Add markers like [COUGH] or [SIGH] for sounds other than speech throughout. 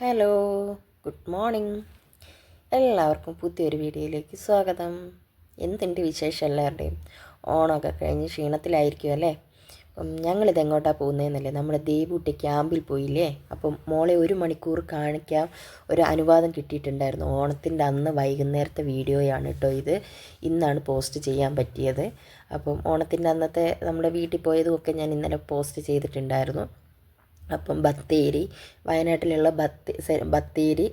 Hello good morning. എല്ലാവർക്കും പുതിയൊരു വീഡിയോയിലേക്ക് സ്വാഗതം. എന്തുണ്ട് വിശേഷം എല്ലാവരുടെയും? ഓണമൊക്കെ കഴിഞ്ഞ് ക്ഷീണത്തിലായിരിക്കും അല്ലേ? അപ്പം ഞങ്ങളിത് എങ്ങോട്ടാണ് പോകുന്നതെന്നല്ലേ നമ്മുടെ ദേവൂട്ടി ക്യാമ്പിൽ പോയില്ലേ? അപ്പം മോളെ ഒരു മണിക്കൂർ കാണിക്കാൻ ഒരു അനുവാദം കിട്ടിയിട്ടുണ്ടായിരുന്നു. ഓണത്തിന്റെ അന്ന് വൈകുന്നേരത്തെ വീഡിയോയാണ് കേട്ടോ ഇത്. ഇന്നാണ് പോസ്റ്റ് ചെയ്യാൻ പറ്റിയത്. അപ്പം ഓണത്തിന്റെ അന്നത്തെ നമ്മുടെ വീട്ടിൽ പോയതും ഒക്കെ ഞാൻ ഇന്നലെ പോസ്റ്റ് ചെയ്തിട്ടുണ്ടായിരുന്നു. അപ്പം ബത്തേരി വയനാട്ടിലുള്ള ബത്തേ ബത്തേരി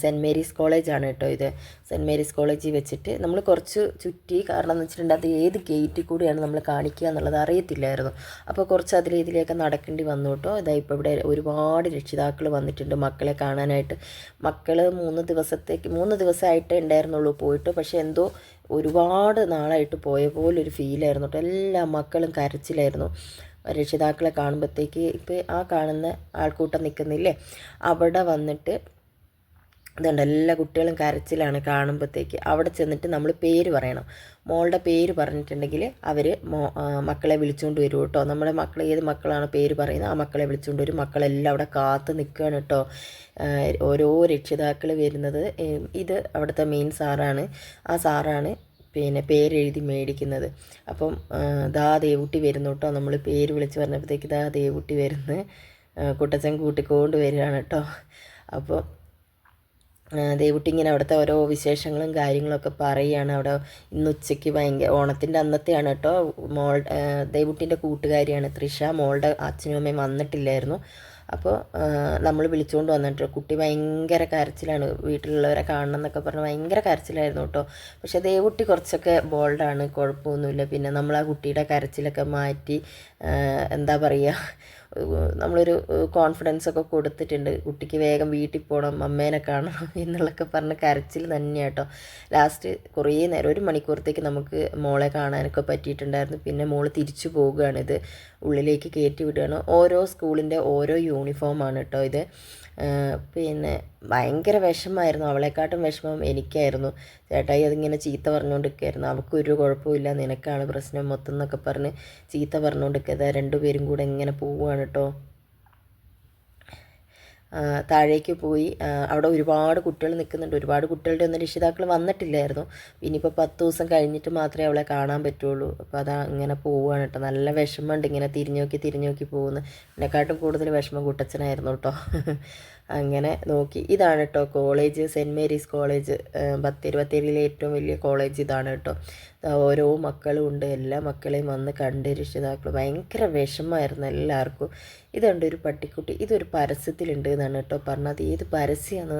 സെന്റ് മേരീസ് കോളേജാണ് കേട്ടോ ഇത്. സെന്റ് മേരീസ് കോളേജിൽ വെച്ചിട്ട് നമ്മൾ കുറച്ച് ചുറ്റി കാരണം എന്ന് വെച്ചിട്ടുണ്ടെങ്കിൽ അത് ഏത് ഗേറ്റിൽ കൂടിയാണ് നമ്മൾ കാണിക്കുക എന്നുള്ളത് അറിയത്തില്ലായിരുന്നു. അപ്പോൾ കുറച്ച് അതിൽ ഇതിലേക്ക് നടക്കേണ്ടി വന്നു കേട്ടോ. ഇതാ ഇപ്പോൾ ഇവിടെ ഒരുപാട് രക്ഷിതാക്കൾ വന്നിട്ടുണ്ട് മക്കളെ കാണാനായിട്ട്. മക്കൾ മൂന്ന് ദിവസത്തേക്ക് മൂന്ന് ദിവസമായിട്ടേ ഉണ്ടായിരുന്നുള്ളൂ പോയിട്ട്. പക്ഷേ എന്തോ ഒരുപാട് നാളായിട്ട് പോയ പോലൊരു ഫീലായിരുന്നു കേട്ടോ. എല്ലാ മക്കളും കരച്ചിലായിരുന്നു. രക്ഷിതാക്കളെ കാണുമ്പോഴത്തേക്ക് ഇപ്പോൾ ആ കാണുന്ന ആൾക്കൂട്ടം നിൽക്കുന്നില്ലേ അവിടെ വന്നിട്ട് ഇതുണ്ട് എല്ലാ കുട്ടികളും കരച്ചിലാണ് കാണുമ്പോഴത്തേക്ക് അവിടെ ചെന്നിട്ട് നമ്മൾ പേര് പറയണം. മോളുടെ പേര് പറഞ്ഞിട്ടുണ്ടെങ്കിൽ അവർ മോ മക്കളെ വിളിച്ചുകൊണ്ട് വരും കേട്ടോ നമ്മുടെ മക്കൾ ഏത് മക്കളാണ് പേര് പറയുന്നത് ആ മക്കളെ വിളിച്ചുകൊണ്ട് വരും. മക്കളെല്ലാം അവിടെ കാത്ത് നിൽക്കുകയാണ് കേട്ടോ ഓരോ രക്ഷിതാക്കൾ വരുന്നത് ഇത് അവിടുത്തെ മെയിൻ സാറാണ് ആ സാറാണ് പിന്നെ പേരെഴുതി മേടിക്കുന്നത്. അപ്പം ദാ ദേവുട്ടി വരുന്നു കേട്ടോ നമ്മൾ പേര് വിളിച്ച് പറഞ്ഞപ്പോഴത്തേക്ക് ദാ ദേവുട്ടി വരുന്ന് കുട്ടച്ചൻ കൂട്ടിക്കൊണ്ട് വരികയാണ് കേട്ടോ അപ്പോൾ ദേവുട്ടി ഇങ്ങനെ അവിടുത്തെ ഓരോ വിശേഷങ്ങളും കാര്യങ്ങളൊക്കെ പറയുകയാണ്. അവിടെ ഇന്ന് ഉച്ചയ്ക്ക് ഭയങ്കര ഓണത്തിന്റെ അന്നത്തെയാണ് കേട്ടോ മോൾ ദേവുട്ടിന്റെ കൂട്ടുകാരിയാണ്. തൃഷ മോളുടെ അച്ഛനും അമ്മയും വന്നിട്ടില്ലായിരുന്നു. അപ്പോൾ നമ്മൾ വിളിച്ചുകൊണ്ട് വന്നിട്ട്. കുട്ടി ഭയങ്കര കരച്ചിലാണ് വീട്ടിലുള്ളവരെ കാണണം എന്നൊക്കെ പറഞ്ഞ് ഭയങ്കര കരച്ചിലായിരുന്നു കേട്ടോ പക്ഷേ കുട്ടി കുറച്ചൊക്കെ ബോൾഡാണ് കുഴപ്പമൊന്നുമില്ല. പിന്നെ നമ്മൾ ആ കുട്ടിയുടെ കരച്ചിലൊക്കെ മാറ്റി എന്താ പറയുക നമ്മളൊരു കോൺഫിഡൻസ് ഒക്കെ കൊടുത്തിട്ടുണ്ട്. കുട്ടിക്ക് വേഗം വീട്ടിൽ പോകണം അമ്മേനെ കാണണം [LAUGHS] എന്നുള്ളൊക്കെ പറഞ്ഞ് കരച്ചിൽ തന്നെയാണ് കേട്ടോ. ലാസ്റ്റ് കുറേ നേരം ഒരു മണിക്കൂറത്തേക്ക് നമുക്ക് മോളെ കാണാനൊക്കെ പറ്റിയിട്ടുണ്ടായിരുന്നു. പിന്നെ മോൾ തിരിച്ചു പോവുകയാണ് ഉള്ളിലേക്ക് കയറ്റി വിടുകയാണ്. ഓരോ സ്കൂളിന്റെ ഓരോ യൂണിഫോമാണ് കേട്ടോ ഇത്. പിന്നെ ഭയങ്കര വിഷമമായിരുന്നു അവളെക്കാട്ടും വിഷമം എനിക്കായിരുന്നു. ചേട്ടായി അതിങ്ങനെ ചീത്ത പറഞ്ഞുകൊണ്ടിരിക്കുകയായിരുന്നു. അവൾക്കൊരു കുഴപ്പമില്ല നിനക്കാണ് പ്രശ്നം മൊത്തം എന്നൊക്കെ പറഞ്ഞ് ചീത്ത പറഞ്ഞുകൊണ്ടിരിക്കുക. രണ്ടുപേരും കൂടെ ഇങ്ങനെ പോവുകയാണ് കേട്ടോ. താഴേക്ക് പോയി. അവിടെ ഒരുപാട് കുട്ടികൾ നിൽക്കുന്നുണ്ട്. ഒരുപാട് കുട്ടികളുടെ ഒന്നും രക്ഷിതാക്കൾ വന്നിട്ടില്ലായിരുന്നു. ഇനിയിപ്പോൾ പത്ത് ദിവസം കഴിഞ്ഞിട്ട് മാത്രമേ അവളെ കാണാൻ പറ്റുള്ളൂ. അപ്പോൾ അതാ ഇങ്ങനെ പോവുകയാണ് കേട്ടോ നല്ല വിഷമമുണ്ട് ഇങ്ങനെ തിരിഞ്ഞു നോക്കി തിരിഞ്ഞു നോക്കി പോകുന്നു. എന്നെക്കാട്ടും കൂടുതൽ വിഷമം കുട്ടച്ചനായിരുന്നു കേട്ടോ അങ്ങനെ നോക്കി. ഇതാണ് കേട്ടോ college. Saint Mary's college Bathery ഏറ്റവും വലിയ കോളേജ് ഇതാണ് കേട്ടോ ഓരോ മക്കളും ഉണ്ട്. എല്ലാ മക്കളെയും വന്ന് കണ്ട് രക്ഷിതാക്കൾ ഭയങ്കര വിഷമമായിരുന്നു എല്ലാവർക്കും. ഇതുണ്ട് ഒരു പട്ടിക്കുട്ടി. ഇതൊരു പരസ്യത്തിലുണ്ട് എന്നാണ് കേട്ടോ പറഞ്ഞത്. ഏത് പരസ്യമാണ്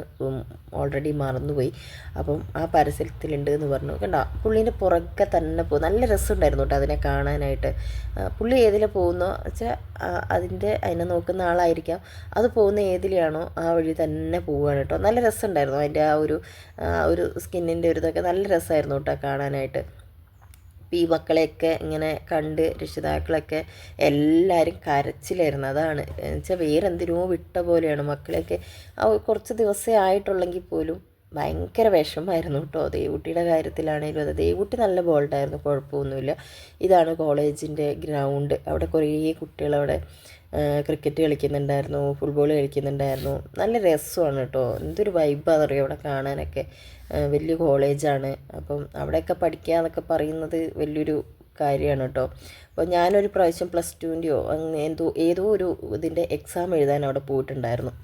ഓൾറെഡി മറന്നുപോയി. അപ്പം ആ പരസ്യത്തിലുണ്ട് എന്ന് പറഞ്ഞു. കണ്ടോ? പുള്ളീന്റെ പുറകെ തന്നെ പോകും നല്ല രസമുണ്ടായിരുന്നു കേട്ടോ അതിനെ കാണാനായിട്ട്. പുള്ളി ഏതിലെ പോകുന്നോ വെച്ചാൽ അതിന്റെ അതിനെ നോക്കുന്ന ആളായിരിക്കാം. അത് പോകുന്ന ഏതിലാണോ ആ വഴി തന്നെ പോവുകയാണ് കേട്ടോ. നല്ല രസമുണ്ടായിരുന്നു അതിന്റെ ആ ഒരു ഒരു സ്കിന്നിന്റെ ഒരു ഇതൊക്കെ നല്ല രസമായിരുന്നു കേട്ടോ കാണാനായിട്ട്. ഈ മക്കളെയൊക്കെ ഇങ്ങനെ കണ്ട് രക്ഷിതാക്കളൊക്കെ എല്ലാവരും കരച്ചിലായിരുന്നു. അതാണ്. വെച്ചാൽ വേറെന്തിനോ വിട്ട പോലെയാണ് മക്കളെയൊക്കെ. കുറച്ച് ദിവസമേ ആയിട്ടുള്ളെങ്കിൽ പോലും ഭയങ്കര വിഷമമായിരുന്നു കേട്ടോ. ദേവുട്ടിയുടെ കാര്യത്തിലാണെങ്കിലും അതെ ദേവുട്ടി നല്ല ബോൾഡായിരുന്നു കുഴപ്പമൊന്നുമില്ല. ഇതാണ് കോളേജിന്റെ ഗ്രൗണ്ട്. അവിടെ കുറേ കുട്ടികളവിടെ ക്രിക്കറ്റ് കളിക്കുന്നുണ്ടായിരുന്നു ഫുട്ബോൾ കളിക്കുന്നുണ്ടായിരുന്നു. നല്ല രസമാണ് കേട്ടോ എന്തൊരു വൈബാണെന്ന് അറിയാം അവിടെ കാണാനൊക്കെ. വലിയ കോളേജാണ് അപ്പം അവിടെയൊക്കെ പഠിക്കുക എന്നൊക്കെ പറയുന്നത് വലിയൊരു കാര്യമാണ് കേട്ടോ അപ്പോൾ ഞാനൊരു പ്രാവശ്യം പ്ലസ് ടുവിന്റെയോ എന്തോ ഏതോ ഒരു ഇതിന്റെ എക്സാം എഴുതാൻ അവിടെ പോയിട്ടുണ്ടായിരുന്നു.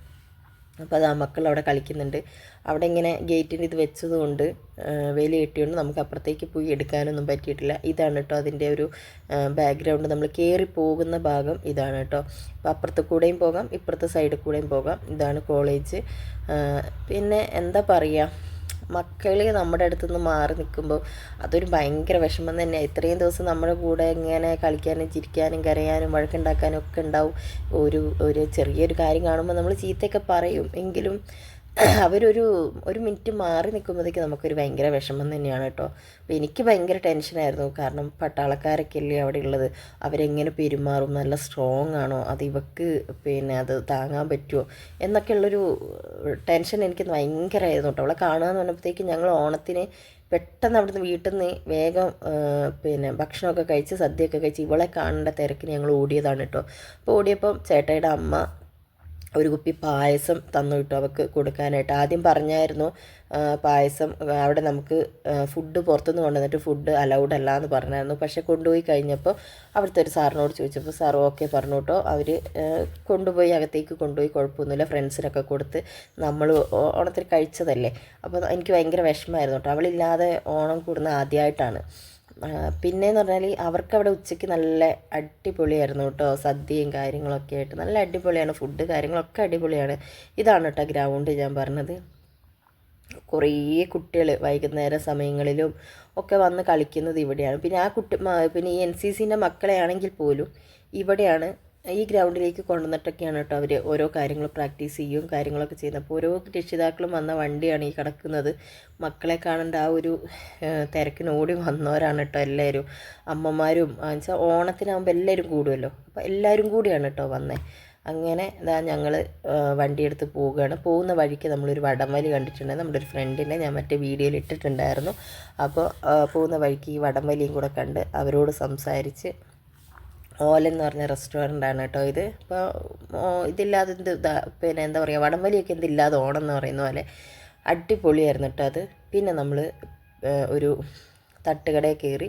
അപ്പോൾ അത് ആ മക്കൾ അവിടെ കളിക്കുന്നുണ്ട്. അവിടെ ഇങ്ങനെ ഗേറ്റിന്റെ ഇത് വെച്ചതുകൊണ്ട് വേലി കെട്ടിയോണ്ട് നമുക്ക് അപ്പുറത്തേക്ക് പോയി എടുക്കാനൊന്നും പറ്റിയിട്ടില്ല. ഇതാണ് കേട്ടോ അതിന്റെ ഒരു ബാക്ക്ഗ്രൗണ്ട് നമ്മൾ കയറി പോകുന്ന ഭാഗം ഇതാണ് കേട്ടോ. അപ്പോൾ അപ്പുറത്ത് കൂടെയും പോകാം ഇപ്പുറത്തെ സൈഡിൽ കൂടെയും പോകാം. ഇതാണ് കോളേജ് പിന്നെ എന്താ പറയുക മക്കൾ നമ്മുടെ അടുത്ത് നിന്ന് മാറി നിൽക്കുമ്പോൾ അതൊരു ഭയങ്കര വിഷമം തന്നെയാണ് ഇത്രയും ദിവസം നമ്മുടെ കൂടെ ഇങ്ങനെ കളിക്കാനും ചിരിക്കാനും കരയാനും വഴക്കുണ്ടാക്കാനും ഒക്കെ ഉണ്ടാവും. ഒരു ഒരു ചെറിയൊരു കാര്യം കാണുമ്പോൾ നമ്മൾ ചീത്തയൊക്കെ പറയും. എങ്കിലും അവരൊരു ഒരു മിനിറ്റ് മാറി നിൽക്കുമ്പോഴത്തേക്ക് നമുക്കൊരു ഭയങ്കര വിഷമം തന്നെയാണ് കേട്ടോ. അപ്പോൾ എനിക്ക് ഭയങ്കര ടെൻഷനായിരുന്നു കാരണം പട്ടാളക്കാരൊക്കെ അല്ലേ അവിടെ ഉള്ളത്? അവരെങ്ങനെ പെരുമാറും? നല്ല സ്ട്രോങ് ആണോ? അത് ഇവക്ക് പിന്നെ അത് താങ്ങാൻ പറ്റുമോ? എന്നൊക്കെയുള്ളൊരു ടെൻഷൻ എനിക്ക് ഭയങ്കരമായിരുന്നു കേട്ടോ. അവളെ കാണുക എന്ന് പറഞ്ഞപ്പോഴത്തേക്ക് ഞങ്ങൾ ഓണത്തിന് പെട്ടെന്ന് അവിടുന്ന് വീട്ടിൽ നിന്ന് വേഗം പിന്നെ ഭക്ഷണമൊക്കെ കഴിച്ച് സദ്യയൊക്കെ കഴിച്ച് ഇവളെ കാണേണ്ട തിരക്കിന് ഞങ്ങൾ ഓടിയതാണ് കേട്ടോ. അപ്പോൾ ഓടിയപ്പം ചേട്ടായിയുടെ അമ്മ ഒരു കുപ്പി പായസം തന്നു കിട്ടും അവൾക്ക് കൊടുക്കാനായിട്ട്. ആദ്യം പറഞ്ഞായിരുന്നു പായസം അവിടെ നമുക്ക് ഫുഡ് പുറത്തുനിന്ന് കൊണ്ടുവന്നിട്ട് ഫുഡ് അലൗഡ് അല്ല എന്ന് പറഞ്ഞായിരുന്നു. പക്ഷെ കൊണ്ടുപോയി കഴിഞ്ഞപ്പോൾ അവിടുത്തെ ഒരു സാറിനോട് ചോദിച്ചപ്പോൾ സാർ ഓക്കെ പറഞ്ഞു കേട്ടോ. അവർ കൊണ്ടുപോയി അകത്തേക്ക് കൊണ്ടുപോയി കുഴപ്പമൊന്നുമില്ല ഫ്രണ്ട്സിനൊക്കെ കൊടുത്ത് നമ്മൾ ഓണത്തിന് കഴിച്ചതല്ലേ. അപ്പോൾ എനിക്ക് ഭയങ്കര വിഷമമായിരുന്നു കേട്ടോ. അവളില്ലാതെ ഓണം കൂടുന്ന ആദ്യമായിട്ടാണ് പിന്നെയെന്ന് പറഞ്ഞാൽ അവർക്ക് അവിടെ ഉച്ചയ്ക്ക് നല്ല അടിപൊളിയായിരുന്നു കേട്ടോ. സദ്യയും കാര്യങ്ങളൊക്കെ ആയിട്ട് നല്ല അടിപൊളിയാണ്. ഫുഡ് കാര്യങ്ങളൊക്കെ അടിപൊളിയാണ്. ഇതാണ് കേട്ടോ ഗ്രൗണ്ട് ഞാൻ പറഞ്ഞത്. കുറേ കുട്ടികൾ വൈകുന്നേര സമയങ്ങളിലും ഒക്കെ വന്ന് കളിക്കുന്നത് ഇവിടെയാണ്. പിന്നെ ആ കുട്ടി പിന്നെ ഈ എൻ സി സിന്റെ മക്കളെ ആണെങ്കിൽ പോലും ഇവിടെയാണ് ഈ ഗ്രൗണ്ടിലേക്ക് കൊണ്ടുവന്നിട്ടൊക്കെയാണ് കേട്ടോ അവർ ഓരോ കാര്യങ്ങൾ പ്രാക്ടീസ് ചെയ്യും കാര്യങ്ങളൊക്കെ ചെയ്യുന്നത്. അപ്പോൾ ഓരോ രക്ഷിതാക്കളും വന്ന വണ്ടിയാണ് ഈ കിടക്കുന്നത്. മക്കളെ കാണേണ്ട ആ ഒരു തിരക്കിന് ഓടി വന്നവരാണ് കേട്ടോ എല്ലാവരും. അമ്മമാരും വെച്ചാൽ ഓണത്തിനാകുമ്പോൾ എല്ലാവരും കൂടുമല്ലോ അപ്പോൾ എല്ലാവരും കൂടിയാണ് കേട്ടോ വന്നത് അങ്ങനെ ഇതാ ഞങ്ങൾ വണ്ടിയെടുത്ത് പോവുകയാണ്. പോകുന്ന വഴിക്ക് നമ്മളൊരു വടംവലി കണ്ടിട്ടുണ്ട് നമ്മുടെ ഒരു ഫ്രണ്ടിനെ ഞാൻ മറ്റേ വീഡിയോയിൽ ഇട്ടിട്ടുണ്ടായിരുന്നു. അപ്പോൾ പോകുന്ന വഴിക്ക് ഈ വടംവലിയും കൂടെ കണ്ട് അവരോട് സംസാരിച്ച് ഓലൻ എന്ന് പറഞ്ഞ റെസ്റ്റോറന്റ് ആണ് കേട്ടോ ഇത്. ഇപ്പോൾ ഇതില്ലാതെ എന്ത് പിന്നെ എന്താ പറയുക വടംവലിയൊക്കെ എന്തില്ലാതെ ഓണം എന്ന് പറയുന്ന പോലെ അടിപൊളിയായിരുന്നു കേട്ടോ അത്. പിന്നെ നമ്മൾ ഒരു തട്ടുകടയിൽ കയറി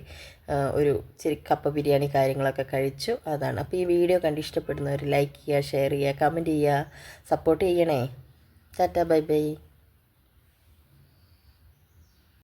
ഒരു ചെറിയ കപ്പ ബിരിയാണി കാര്യങ്ങളൊക്കെ കഴിച്ചു. അതാണ്. അപ്പോൾ ഈ വീഡിയോ കണ്ട് ഇഷ്ടപ്പെടുന്നവർ ലൈക്ക് ചെയ്യുക ഷെയർ ചെയ്യുക കമന്റ് ചെയ്യുക സപ്പോർട്ട് ചെയ്യണേ. Tata bye bye.